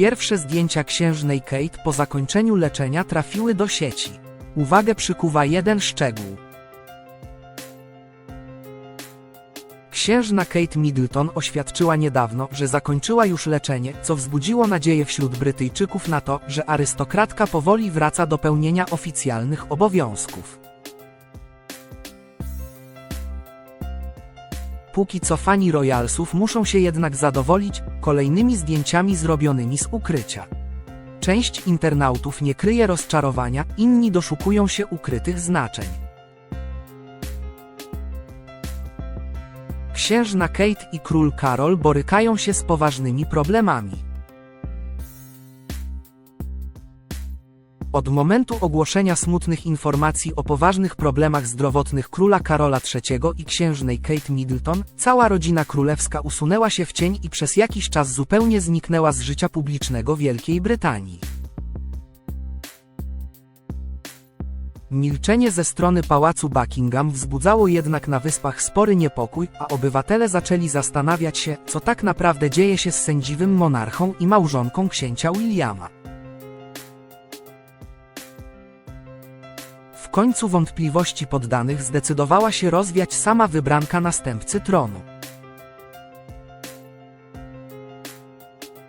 Pierwsze zdjęcia księżnej Kate po zakończeniu leczenia trafiły do sieci. Uwagę przykuwa jeden szczegół. Księżna Kate Middleton oświadczyła niedawno, że zakończyła już leczenie, co wzbudziło nadzieję wśród Brytyjczyków na to, że arystokratka powoli wraca do pełnienia oficjalnych obowiązków. Póki co fani Royalsów muszą się jednak zadowolić kolejnymi zdjęciami zrobionymi z ukrycia. Część internautów nie kryje rozczarowania, inni doszukują się ukrytych znaczeń. Księżna Kate i król Karol borykają się z poważnymi problemami. Od momentu ogłoszenia smutnych informacji o poważnych problemach zdrowotnych króla Karola III i księżnej Kate Middleton, cała rodzina królewska usunęła się w cień i przez jakiś czas zupełnie zniknęła z życia publicznego Wielkiej Brytanii. Milczenie ze strony pałacu Buckingham wzbudzało jednak na wyspach spory niepokój, a obywatele zaczęli zastanawiać się, co tak naprawdę dzieje się z sędziwym monarchą i małżonką księcia Williama. Końcu wątpliwości poddanych zdecydowała się rozwiać sama wybranka następcy tronu.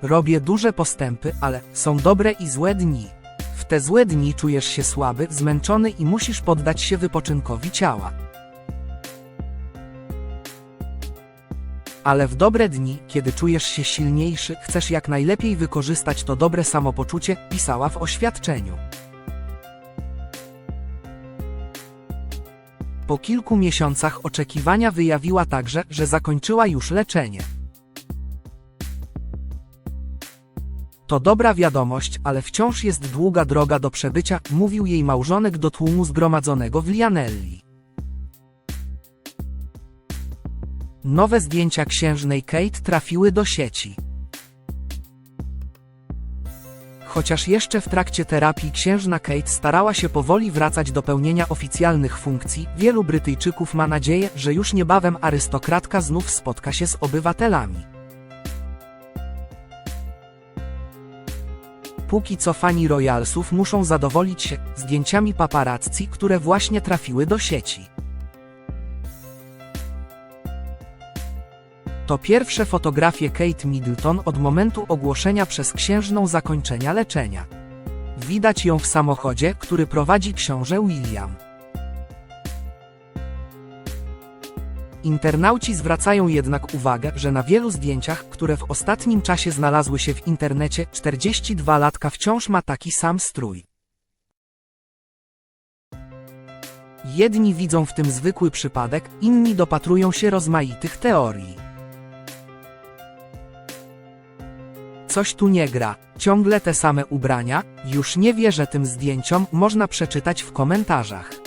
Robię duże postępy, ale są dobre i złe dni. W te złe dni czujesz się słaby, zmęczony i musisz poddać się wypoczynkowi ciała. Ale w dobre dni, kiedy czujesz się silniejszy, chcesz jak najlepiej wykorzystać to dobre samopoczucie, pisała w oświadczeniu. Po kilku miesiącach oczekiwania wyjawiła także, że zakończyła już leczenie. To dobra wiadomość, ale wciąż jest długa droga do przebycia, mówił jej małżonek do tłumu zgromadzonego w Lianelli. Nowe zdjęcia księżnej Kate trafiły do sieci. Chociaż jeszcze w trakcie terapii księżna Kate starała się powoli wracać do pełnienia oficjalnych funkcji, wielu Brytyjczyków ma nadzieję, że już niebawem arystokratka znów spotka się z obywatelami. Póki co fani Royalsów muszą zadowolić się zdjęciami paparazzi, które właśnie trafiły do sieci. To pierwsze fotografie Kate Middleton od momentu ogłoszenia przez księżną zakończenia leczenia. Widać ją w samochodzie, który prowadzi książę William. Internauci zwracają jednak uwagę, że na wielu zdjęciach, które w ostatnim czasie znalazły się w internecie, 42-latka wciąż ma taki sam strój. Jedni widzą w tym zwykły przypadek, inni dopatrują się rozmaitych teorii. Coś tu nie gra, ciągle te same ubrania, już nie wierzę tym zdjęciom, można przeczytać w komentarzach.